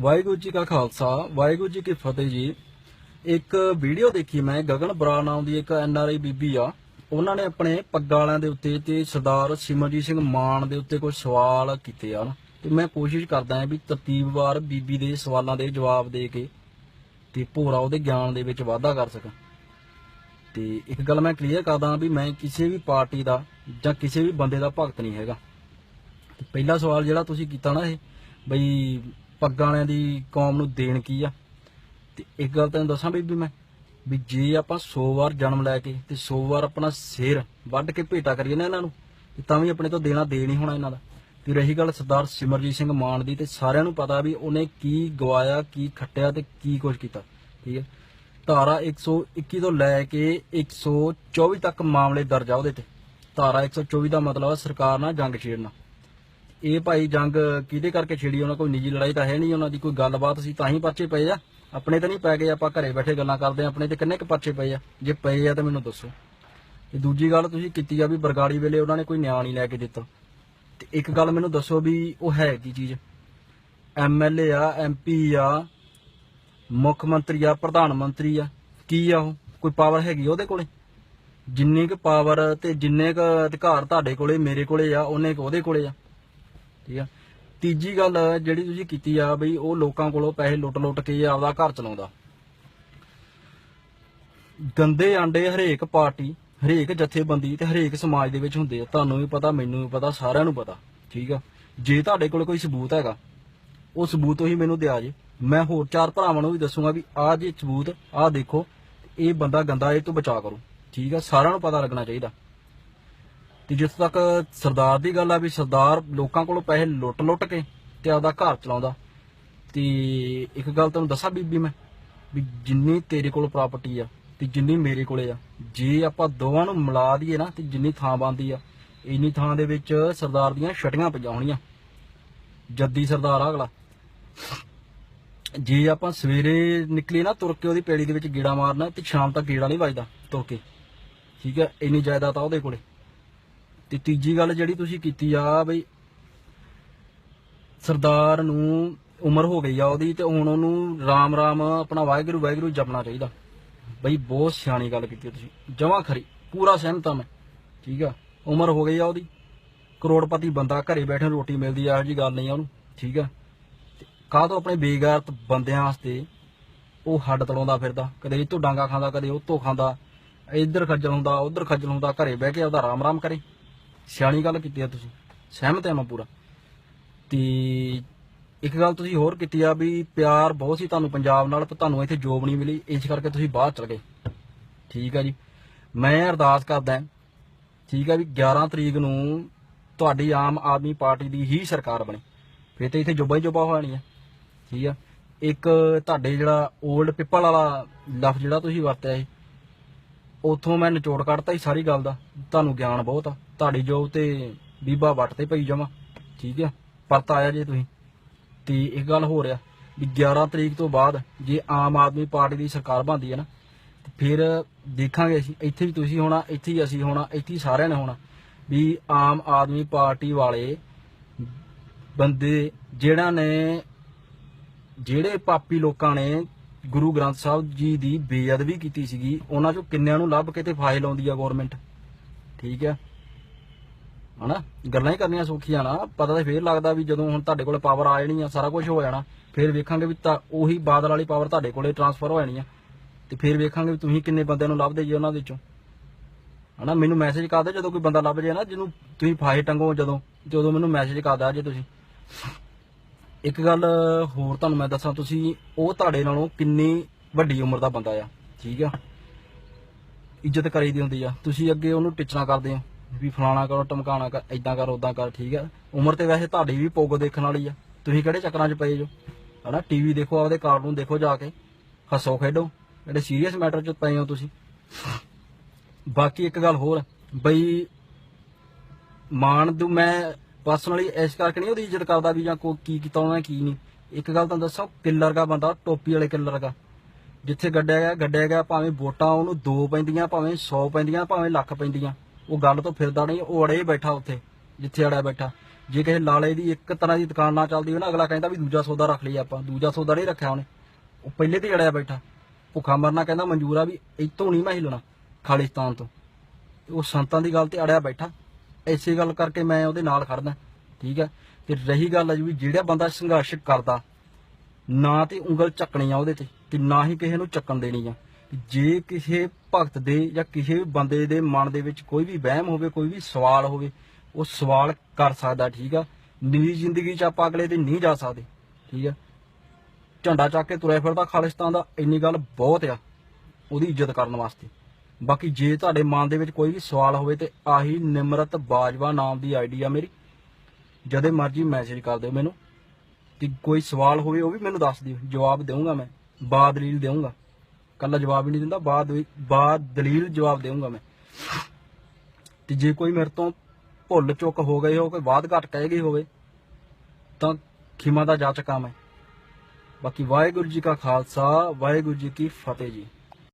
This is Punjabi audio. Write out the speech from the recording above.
ਵਾਹਿਗੁਰੂ ਜੀ ਕਾ ਖਾਲਸਾ, ਵਾਹਿਗੁਰੂ ਜੀ ਕੀ ਫਤਿਹ ਜੀ। ਇੱਕ ਵੀਡੀਓ ਦੇਖੀ ਮੈਂ, ਗਗਨ ਬਰਾ ਨਾਮ ਦੀ ਇੱਕ ਐਨਆਰਆਈ ਬੀਬੀ ਆ। ਉਹਨਾਂ ਨੇ ਆਪਣੇ ਪੱਗਾਂ ਵਾਲਿਆਂ ਦੇ ਉੱਤੇ ਤੇ ਸਰਦਾਰ ਸਿਮਰਜੀਤ ਸਿੰਘ ਮਾਨ ਦੇ ਉੱਤੇ ਕੁਝ ਸਵਾਲ ਕੀਤੇ ਆ ਤੇ ਮੈਂ ਕੋਸ਼ਿਸ਼ ਕਰਦਾ ਹਾਂ ਵੀ ਤਰਤੀਬਵਾਰ ਬੀਬੀ ਦੇ ਸਵਾਲਾਂ ਦੇ ਜਵਾਬ ਦੇ ਕੇ ਤੇ ਭੋਰਾ ਉਹਦੇ ਗਿਆਨ ਦੇ ਵਿੱਚ ਵਾਧਾ ਕਰ ਸਕਾਂ। ਤੇ ਇੱਕ ਗੱਲ ਮੈਂ ਕਲੀਅਰ ਕਰਦਾ ਵੀ ਮੈਂ ਕਿਸੇ ਵੀ ਪਾਰਟੀ ਦਾ ਜਾਂ ਕਿਸੇ ਵੀ ਬੰਦੇ ਦਾ ਭਗਤ ਨਹੀਂ ਹੈਗਾ। ਪਹਿਲਾ ਸਵਾਲ ਜਿਹੜਾ ਤੁਸੀਂ ਕੀਤਾ ਨਾ ਇਹ, ਬਈ ਪੱਗਾਂ ਵਾਲਿਆਂ ਦੀ ਕੌਮ ਨੂੰ ਦੇਣ ਕੀ ਆ? ਤੇ ਇੱਕ ਗੱਲ ਤੈਨੂੰ ਦੱਸਾਂ ਬੀਬੀ ਮੈਂ, ਵੀ ਜੇ ਆਪਾਂ 100 ਵਾਰ ਜਨਮ ਲੈ ਕੇ ਤੇ 100 ਵਾਰ ਆਪਣਾ ਸਿਰ ਵੱਢ ਕੇ ਭੇਟਾ ਕਰੀਏ ਨਾ ਇਹਨਾਂ ਨੂੰ, ਤੇ ਤਾਂ ਵੀ ਆਪਣੇ ਤੋਂ ਦੇਣਾ ਦੇ ਨਹੀਂ ਹੋਣਾ ਇਹਨਾਂ ਦਾ। ਤੇ ਰਹੀ ਗੱਲ ਸਰਦਾਰ ਸਿਮਰਜੀਤ ਸਿੰਘ ਮਾਨ ਦੀ, ਤੇ ਸਾਰਿਆਂ ਨੂੰ ਪਤਾ ਵੀ ਉਹਨੇ ਕੀ ਗਵਾਇਆ, ਕੀ ਖੱਟਿਆ ਤੇ ਕੀ ਕੁਝ ਕੀਤਾ, ਠੀਕ ਹੈ ਧਾਰਾ 121 ਤੋਂ ਲੈ ਕੇ 124 ਤੱਕ ਮਾਮਲੇ ਦਰਜ ਆ ਉਹਦੇ ਤੇ। ਧਾਰਾ 124 ਦਾ ਮਤਲਬ ਆ ਸਰਕਾਰ ਨਾਲ ਜੰਗ ਛੇੜਨਾ। ਇਹ ਭਾਈ ਜੰਗ ਕਿਹਦੇ ਕਰਕੇ ਛਿੜੀ ਉਹਨਾਂ? ਕੋਈ ਨਿੱਜੀ ਲੜਾਈ ਤਾਂ ਹੈ ਨਹੀਂ ਉਹਨਾਂ ਦੀ, ਕੋਈ ਗੱਲਬਾਤ ਸੀ ਤਾਂ ਹੀ ਪਰਚੇ ਪਏ ਆ। ਆਪਣੇ ਤਾਂ ਨਹੀਂ ਪੈ ਗਏ, ਆਪਾਂ ਘਰੇ ਬੈਠੇ ਗੱਲਾਂ ਕਰਦੇ ਆ, ਆਪਣੇ ਤੇ ਕਿੰਨੇ ਕੁ ਪਰਚੇ ਪਏ ਆ? ਜੇ ਪਏ ਆ ਤਾਂ ਮੈਨੂੰ ਦੱਸੋ। ਤੇ ਦੂਜੀ ਗੱਲ ਤੁਸੀਂ ਕੀਤੀ ਆ ਵੀ ਬਰਗਾੜੀ ਵੇਲੇ ਉਹਨਾਂ ਨੇ ਕੋਈ ਨਿਆਂ ਨਹੀਂ ਲੈ ਕੇ ਦਿੱਤਾ। ਤੇ ਇੱਕ ਗੱਲ ਮੈਨੂੰ ਦੱਸੋ ਵੀ ਉਹ ਹੈ ਕੀ ਚੀਜ਼? ਐਮਐਲਏ ਆ ਐਮਪੀ ਆ, ਮੁੱਖ ਮੰਤਰੀ ਆ, ਪ੍ਰਧਾਨ ਮੰਤਰੀ ਆ, ਕੀ ਆ ਉਹ? ਕੋਈ ਪਾਵਰ ਹੈਗੀ ਉਹਦੇ ਕੋਲੇ? ਜਿੰਨੀ ਕੁ ਪਾਵਰ ਤੇ ਜਿੰਨੇ ਕੁ ਅਧਿਕਾਰ ਤੁਹਾਡੇ ਕੋਲੇ, ਮੇਰੇ ਕੋਲੇ ਆ, ਉਹਨੇ ਕੁ ਉਹਦੇ ਕੋਲੇ ਆ। ਠੀਕ ਆ। ਤੀਜੀ ਗੱਲ ਜਿਹੜੀ ਤੁਸੀਂ ਕੀਤੀ ਆ ਬਈ, ਉਹ ਲੋਕਾਂ ਕੋਲੋਂ ਪੈਸੇ ਲੁੱਟ-ਲੁੱਟ ਕੇ ਆਪਦਾ ਘਰ ਚਲਾਉਂਦਾ। ਗੰਦੇ ਆਂਡੇ ਹਰੇਕ ਪਾਰਟੀ, ਹਰੇਕ ਜਥੇਬੰਦੀ ਤੇ ਹਰੇਕ ਸਮਾਜ ਦੇ ਵਿੱਚ ਹੁੰਦੇ ਆ। ਤੁਹਾਨੂੰ ਵੀ ਪਤਾ, ਮੈਨੂੰ ਵੀ ਪਤਾ, ਸਾਰਿਆਂ ਨੂੰ ਪਤਾ, ਠੀਕ ਆ। ਜੇ ਤੁਹਾਡੇ ਕੋਲ ਕੋਈ ਸਬੂਤ ਹੈਗਾ, ਉਹ ਸਬੂਤ ਤੁਸੀਂ ਮੈਨੂੰ ਦਿਆ ਜੇ। ਮੈਂ ਹੋਰ ਚਾਰ ਭਰਾਵਾਂ ਨੂੰ ਵੀ ਦੱਸੂਗਾ ਵੀ ਆਹ ਜੇ ਸਬੂਤ, ਆਹ ਦੇਖੋ, ਇਹ ਬੰਦਾ ਗੰਦਾ ਇਹ ਤੋਂ ਬਚਾ ਕਰੋ। ਠੀਕ ਆ, ਸਾਰਿਆਂ ਨੂੰ ਪਤਾ ਲੱਗਣਾ ਚਾਹੀਦਾ। ਤੇ ਜਿੱਥੇ ਤੱਕ ਸਰਦਾਰ ਦੀ ਗੱਲ ਆ ਵੀ ਸਰਦਾਰ ਲੋਕਾਂ ਕੋਲੋਂ ਪੈਸੇ ਲੁੱਟ-ਲੁੱਟ ਕੇ ਤੇ ਆਪਦਾ ਘਰ ਚਲਾਉਂਦਾ। ਤੇ ਇੱਕ ਗੱਲ ਤੁਹਾਨੂੰ ਦੱਸਾਂ ਬੀਬੀ ਮੈਂ, ਵੀ ਜਿੰਨੀ ਤੇਰੇ ਕੋਲ ਪ੍ਰਾਪਰਟੀ ਆ ਤੇ ਜਿੰਨੀ ਮੇਰੇ ਕੋਲੇ ਆ, ਜੇ ਆਪਾਂ ਦੋਵਾਂ ਨੂੰ ਮਿਲਾ ਦਈਏ ਨਾ ਤੇ ਜਿੰਨੀ ਥਾਂ ਬੰਦੀ ਆ, ਇੰਨੀ ਥਾਂ ਦੇ ਵਿੱਚ ਸਰਦਾਰ ਦੀਆਂ ਛਟੀਆਂ ਪਈਆਂ ਹੋਣੀਆਂ। ਜੱਦੀ ਸਰਦਾਰ ਆ ਅਗਲਾ। ਜੇ ਆਪਾਂ ਸਵੇਰੇ ਨਿਕਲੇ ਨਾ ਤੁਰ ਕੇ ਉਹਦੀ ਪੇੜੀ ਦੇ ਵਿੱਚ ਗੇੜਾ ਮਾਰਨਾ ਤੇ ਸ਼ਾਮ ਤੱਕ ਗੇੜਾ ਨਹੀਂ ਵੱਜਦਾ ਤੁਰ ਕੇ। ਠੀਕ ਹੈ ਇੰਨੀ ਜਾਇਦਾਦ ਆ ਉਹਦੇ ਕੋਲੇ। ਤੇ ਤੀਜੀ ਗੱਲ ਜਿਹੜੀ ਤੁਸੀਂ ਕੀਤੀ ਆ ਬਈ, ਸਰਦਾਰ ਨੂੰ ਉਮਰ ਹੋ ਗਈ ਆ ਉਹਦੀ ਤੇ ਹੁਣ ਉਹਨੂੰ ਰਾਮ ਰਾਮ ਆਪਣਾ ਵਾਹਿਗੁਰੂ ਵਾਹਿਗੁਰੂ ਜਪਣਾ ਚਾਹੀਦਾ। ਬਈ ਬਹੁਤ ਸਿਆਣੀ ਗੱਲ ਕੀਤੀ ਤੁਸੀਂ। ਜਮਾ ਖਰੀ, ਪੂਰਾ ਸਹਿਮਤ ਆ ਮੈਂ। ਠੀਕ ਆ? ਉਮਰ ਹੋ ਗਈ ਆ ਉਹਦੀ। ਕਰੋੜਪਤੀ ਬੰਦਾ, ਘਰੇ ਬੈਠੇ ਨੂੰ ਰੋਟੀ ਮਿਲਦੀ ਆ, ਇਹੋ ਜੀ ਗੱਲ ਨਹੀਂ ਆ ਉਹਨੂੰ। ਠੀਕ ਆ? ਕਾਹ ਤੋਂ ਆਪਣੇ ਬੇਗਾਰਤ ਬੰਦਿਆਂ ਵਾਸਤੇ ਉਹ ਹੱਡ ਤੜਾਉਂਦਾ ਫਿਰਦਾ? ਕਦੇ ਇਹ ਤੋਂ ਡਾਂਗਾ ਖਾਂਦਾ, ਕਦੇ ਉਹ ਤੋਂ ਖਾਂਦਾ। ਇੱਧਰ ਖੱਜਲ ਹੁੰਦਾ, ਉੱਧਰ ਖੱਜਲ ਹੁੰਦਾ, ਘਰੇ ਬਹਿ ਕੇ ਆਪਦਾ ਆਰਾਮ ਆਰਾਮ ਕਰੇ। ਸਿਆਣੀ ਗੱਲ ਕੀਤੀ ਆ ਤੁਸੀਂ। ਸਹਿਮਤ ਆ ਮੈਂ ਪੂਰਾ। ਤੇ ਇੱਕ ਗੱਲ ਤੁਸੀਂ ਹੋਰ ਕੀਤੀ ਆ ਵੀ ਪਿਆਰ ਬਹੁਤ ਸੀ ਤੁਹਾਨੂੰ ਪੰਜਾਬ ਨਾਲ, ਪਰ ਤੁਹਾਨੂੰ ਇੱਥੇ ਜੋਬ ਨਹੀਂ ਮਿਲੀ। ਇਸ ਕਰਕੇ ਤੁਸੀਂ ਬਾਹਰ ਚਲ ਗਏ। ਠੀਕ ਆ ਜੀ। ਮੈਂ ਅਰਦਾਸ ਕਰਦਾ ਠੀਕ ਆ ਵੀ 11 ਤਰੀਕ ਨੂੰ ਤੁਹਾਡੀ ਆਮ ਆਦਮੀ ਪਾਰਟੀ ਦੀ ਹੀ ਸਰਕਾਰ ਬਣੇ। ਫਿਰ ਤੇ ਇੱਥੇ ਜੋਬਾਂ ਹੀ ਜੋਬਾਂ ਹੋਣੀਆਂ ਠੀਕ ਆ। ਇੱਕ ਤੁਹਾਡੇ ਜਿਹੜਾ 올ਡ ਪਿੱਪਲ ਵਾਲਾ ਲਫ਼ਜ਼ ਜਿਹੜਾ ਤੁਸੀਂ ਵਰਤਿਆ ਸੀ, ਉਥੋਂ ਮੈਂ ਨਿਚੋੜ ਕੱਢਤਾ ਹੀ ਸਾਰੀ ਗੱਲ ਦਾ। ਤੁਹਾਨੂੰ ਗਿਆਨ ਬਹੁਤ ਆ। ਤੁਹਾਡੀ ਜੋਬ ਤੇ ਬੀਬਾ ਵੱਟ ਤੇ ਪਈ ਜਾਵਾਂ। ਠੀਕ ਆ? ਪਰਤ ਆਇਆ ਜੇ ਤੁਸੀਂ। ਤੇ ਇੱਕ ਗੱਲ ਹੋ ਰਿਹਾ ਵੀ 11 ਤਰੀਕ ਤੋਂ ਬਾਅਦ ਜੇ ਆਮ ਆਦਮੀ ਪਾਰਟੀ ਦੀ ਸਰਕਾਰ ਬਣਦੀ ਹੈ ਨਾ ਫਿਰ ਦੇਖਾਂਗੇ ਅਸੀਂ। ਇੱਥੇ ਵੀ ਤੁਸੀਂ ਹੋਣਾ, ਇੱਥੇ ਹੀ ਅਸੀਂ ਹੋਣਾ, ਇੱਥੇ ਹੀ ਸਾਰਿਆਂ ਨੇ ਹੋਣਾ। ਵੀ ਆਮ ਆਦਮੀ ਪਾਰਟੀ ਵਾਲੇ ਬੰਦੇ ਜਿਹੜਾ ਨੇ, ਜਿਹੜੇ ਪਾਪੀ ਲੋਕਾਂ ਨੇ ਗੁਰੂ ਗ੍ਰੰਥ ਸਾਹਿਬ ਜੀ ਦੀ ਬੇਅਦਬੀ ਕੀਤੀ ਸੀਗੀ, ਉਹਨਾਂ ਚੋਂ ਕਿੰਨਿਆਂ ਨੂੰ ਲੱਭ ਕੇ ਤੇ ਫਾਈਲ ਆਉਂਦੀ ਆ ਗਵਰਨਮੈਂਟ ਠੀਕ ਹੈ ਹਨਾ? ਗੱਲਾਂ ਹੀ ਕਰਨੀਆਂ ਸੌਖੀਆਂ ਨਾ। ਪਤਾ ਤਾਂ ਫੇਰ ਲੱਗਦਾ ਵੀ ਜਦੋਂ ਹੁਣ ਤੁਹਾਡੇ ਕੋਲ ਪਾਵਰ ਆ ਜਾਣੀ ਆ, ਸਾਰਾ ਕੁਝ ਹੋ ਜਾਣਾ। ਫੇਰ ਵੇਖਾਂਗੇ ਵੀ ਤਾਂ ਉਹੀ ਬਾਦਲ ਵਾਲੀ ਪਾਵਰ ਤੁਹਾਡੇ ਕੋਲੇ ਟਰਾਂਸਫਰ ਹੋ ਜਾਣੀ ਆ। ਤੇ ਫੇਰ ਵੇਖਾਂਗੇ ਵੀ ਤੁਸੀਂ ਕਿੰਨੇ ਬੰਦਿਆਂ ਨੂੰ ਲੱਭਦੇ ਜੀ ਉਹਨਾਂ ਦੇ ਵਿੱਚੋਂ। ਹਨਾ? ਮੈਨੂੰ ਮੈਸੇਜ ਕਰ ਜਦੋਂ ਕੋਈ ਬੰਦਾ ਲੱਭ ਜੇ ਨਾ, ਜਿਹਨੂੰ ਤੁਸੀਂ ਫਾਹੇ ਟੰਗੋ ਜਦੋਂ। ਜਦੋਂ ਮੈਨੂੰ ਮੈਸੇਜ ਕਰ ਜੇ ਤੁਸੀਂ। ਇੱਕ ਗੱਲ ਹੋਰ ਤੁਹਾਨੂੰ ਮੈਂ ਦੱਸਾਂ, ਤੁਸੀਂ ਉਹ ਤੁਹਾਡੇ ਨਾਲੋਂ ਕਿੰਨੀ ਵੱਡੀ ਉਮਰ ਦਾ ਬੰਦਾ ਆ। ਠੀਕ ਆ? ਇੱਜ਼ਤ ਕਰੀਦੀ ਹੁੰਦੀ ਆ। ਤੁਸੀਂ ਅੱਗੇ ਉਹਨੂੰ ਟਿਚਣਾ ਕਰਦੇ ਹੋ। ਵੀ ਫਲਾਣਾ ਕਰੋ, ਟਮਕਾਣਾ ਕਰ ਇਦਾਂ ਕਰ ਉਦਾਂ ਕਰ, ਠੀਕ ਆ? ਉਮਰ ਤੇ ਵੈਸੇ ਤੁਹਾਡੀ ਵੀ ਪੁੱਗ ਦੇਖਣ ਵਾਲੀ ਆ। ਤੁਸੀਂ ਕਿਹੜੇ ਚੱਕਰਾਂ 'ਚ ਪਏ ਜੋ? ਹਨਾ ਟੀਵੀ ਦੇਖੋ, ਆਪਦੇ ਕਾਰਟੂਨ ਦੇਖੋ ਜਾ ਕੇ। ਹੱਸੋ ਖੇਡੋ। ਜਿਹੜੇ ਸੀਰੀਅਸ ਮੈਟਰ 'ਚ ਪਏ ਹੋ ਤੁਸੀਂ। ਬਾਕੀ ਇੱਕ ਗੱਲ ਹੋਰ ਬਈ ਮਾਨ ਨੂੰ ਮੈਂ ਪਰਸਨਲੀ ਇਸ ਕਰਕੇ ਨਹੀਂ ਉਹਦੀ ਇੱਜ਼ਤ ਕਰਦਾ ਵੀ ਜਾਂ ਕੋਈ ਕੀ ਕੀਤਾ ਉਹਨੇ ਕੀ ਨਹੀਂ। ਇੱਕ ਗੱਲ ਤੁਹਾਨੂੰ ਦੱਸੋ ਕਿੱਲਰ ਦਾ ਬੰਦਾ, ਟੋਪੀ ਵਾਲੇ ਕਿੱਲਰ ਦਾ। ਜਿੱਥੇ ਗੱਡਿਆ ਗਿਆ ਗੱਡਿਆ ਗਿਆ, ਭਾਵੇਂ ਵੋਟਾਂ ਉਹਨੂੰ ਦੋ ਪੈਂਦੀਆਂ, ਭਾਵੇਂ 100 ਪੈਂਦੀਆਂ, ਭਾਵੇਂ ਲੱਖ ਪੈਂਦੀਆਂ। ਉਹ ਗੱਲ ਤੋਂ ਫਿਰਦਾ ਨਹੀਂ, ਉਹ ਅੜੇ ਬੈਠਾ ਉੱਥੇ, ਜਿੱਥੇ ਅੜਿਆ ਬੈਠਾ। ਜੇ ਕਿਸੇ ਲਾਲੇ ਦੀ ਇੱਕ ਤਰ੍ਹਾਂ ਦੀ ਦੁਕਾਨ ਨਾ ਚੱਲਦੀ ਹੋਵੇ ਨਾ, ਅਗਲਾ ਕਹਿੰਦਾ ਵੀ ਦੂਜਾ ਸੌਦਾ ਰੱਖ ਲਈ ਆਪਾਂ, ਦੂਜਾ ਸੌਦਾ ਨਹੀਂ ਰੱਖਿਆ ਉਹਨੇ। ਉਹ ਪਹਿਲੇ ਤੇ ਅੜਿਆ ਬੈਠਾ। ਭੁੱਖਾ ਮਰਨਾ ਕਹਿੰਦਾ ਮਨਜ਼ੂਰ ਆ ਵੀ ਇੱਥੋਂ ਨਹੀਂ ਮੈਂ ਹਿਲਣਾ, ਖਾਲਿਸਤਾਨ ਤੋਂ। ਉਹ ਸੰਤਾਂ ਦੀ ਗੱਲ ਤੇ ਅੜਿਆ ਬੈਠਾ। ਐਸੀ ਗੱਲ ਕਰਕੇ ਮੈਂ ਉਹਦੇ ਨਾਲ ਖੜਦਾ ਠੀਕ ਹੈ? ਤੇ ਰਹੀ ਗੱਲ ਅਜ ਵੀ ਜਿਹੜਾ ਬੰਦਾ ਸੰਘਰਸ਼ ਕਰਦਾ, ਨਾ ਤੇ ਉਂਗਲ ਚੱਕਣੀ ਆ ਉਹਦੇ ਤੇ ਤੇ ਨਾ ਹੀ ਕਿਸੇ ਨੂੰ ਚੱਕਣ ਦੇਣੀ ਆ। ਜੇ ਕਿਸੇ ਭਗਤ ਦੇ ਜਾਂ ਕਿਸੇ ਵੀ ਬੰਦੇ ਦੇ ਮਨ ਦੇ ਵਿੱਚ ਕੋਈ ਵੀ ਵਹਿਮ ਹੋਵੇ, ਕੋਈ ਵੀ ਸਵਾਲ ਹੋਵੇ, ਉਹ ਸਵਾਲ ਕਰ ਸਕਦਾ, ਠੀਕ ਆ। ਨਿੱਜੀ ਜ਼ਿੰਦਗੀ 'ਚ ਆਪਾਂ ਅਗਲੇ ਦੇ ਨਹੀਂ ਜਾ ਸਕਦੇ, ਠੀਕ ਆ। ਝੰਡਾ ਚੱਕ ਕੇ ਤੁਰਿਆ ਫਿਰਦਾ ਖਾਲਿਸਤਾਨ ਦਾ, ਇੰਨੀ ਗੱਲ ਬਹੁਤ ਆ, ਉਹਦੀ ਇੱਜ਼ਤ ਕਰਨ ਵਾਸਤੇ। ਬਾਕੀ ਜੇ ਤੁਹਾਡੇ ਮਨ ਦੇ ਵਿੱਚ ਕੋਈ ਵੀ ਸਵਾਲ ਹੋਵੇ ਤੇ ਆਹੀ ਨਿਮਰਤ ਬਾਜਵਾ ਨਾਮ ਦੀ ਆਈਡੀ ਆ ਮੇਰੀ। ਜਦੇ ਮਰਜ਼ੀ ਮੈਸੇਜ ਕਰ ਦਿਓ ਮੈਨੂੰ। ਕਿ ਕੋਈ ਸਵਾਲ ਹੋਵੇ ਉਹ ਵੀ ਮੈਨੂੰ ਦੱਸ ਦਿਓ, ਜਵਾਬ ਦੇਵਾਂਗਾ ਮੈਂ, ਬਾਦਲੀਲ ਦੇਵਾਂਗਾ ਕੱਲਾ ਜਵਾਬ ਹੀ ਨਹੀਂ ਦਿੰਦਾ ਬਾਦ ਬਾਅਦ ਦਲੀਲ ਜਵਾਬ ਦੇਵਾਂਗਾ ਮੈਂ। ਤੇ ਜੇ ਕੋਈ ਮੇਰੇ ਤੋਂ ਭੁੱਲ ਚੁੱਕ ਹੋ ਗਈ ਹੋ ਕੋਈ ਬਾਤ ਘਟ ਕਹਿ ਗਈ ਹੋਵੇ, ਤਾਂ ਖਿਮਾ ਦਾ ਜਾਚਕਾਂ ਮੈਂ ਬਾਕੀ ਵਾਹਿਗੁਰੂ ਜੀ ਕਾ ਖਾਲਸਾ, ਵਾਹਿਗੁਰੂ ਜੀ ਕੀ ਫਤਿਹ ਜੀ।